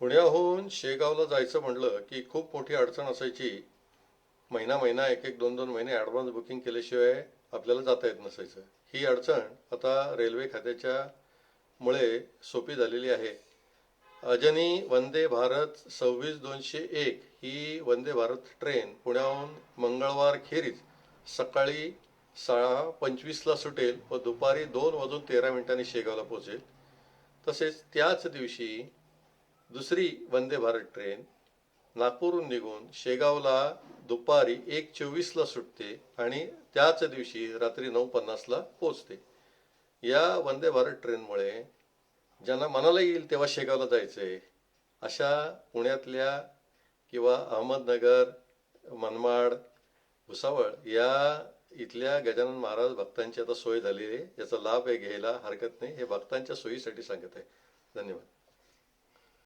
पुण्याहून शेगावला जायचं म्हणलं की खूप मोठी अडचण असायची. महिना महिना एक एक दोन दोन महिने ॲडव्हान्स बुकिंग केल्याशिवाय आपल्याला जाता येत नसायचं. ही अडचण आता रेल्वे खात्याच्या मुळे सोपी झालेली आहे. अजनी वंदे भारत सव्वीस दोनशे एक ही वंदे भारत ट्रेन पुण्याहून मंगळवार खेरीज सकाळी सहा पंचवीसला सुटेल व दुपारी दोन वाजून तेरा मिनिटांनी शेगावला पोहोचेल. तसेच त्याच दिवशी दुसरी वंदे भारत ट्रेन नागपूरहून निघून शेगावला दुपारी एक चोवीसला सुटते आणि त्याच दिवशी रात्री नऊ पन्नासला पोचते या वंदे भारत ट्रेनमुळे ज्यांना मनाला येईल तेव्हा शेगावला जायचं. आहे अशा पुण्यातल्या किंवा अहमदनगर मनमाड भुसावळ या इथल्या गजानन महाराज भक्तांची आता सोय झालेली आहे. याचा लाभ हे घ्यायला हरकत नाही. हे भक्तांच्या सोयीसाठी सांगत आहे. धन्यवाद.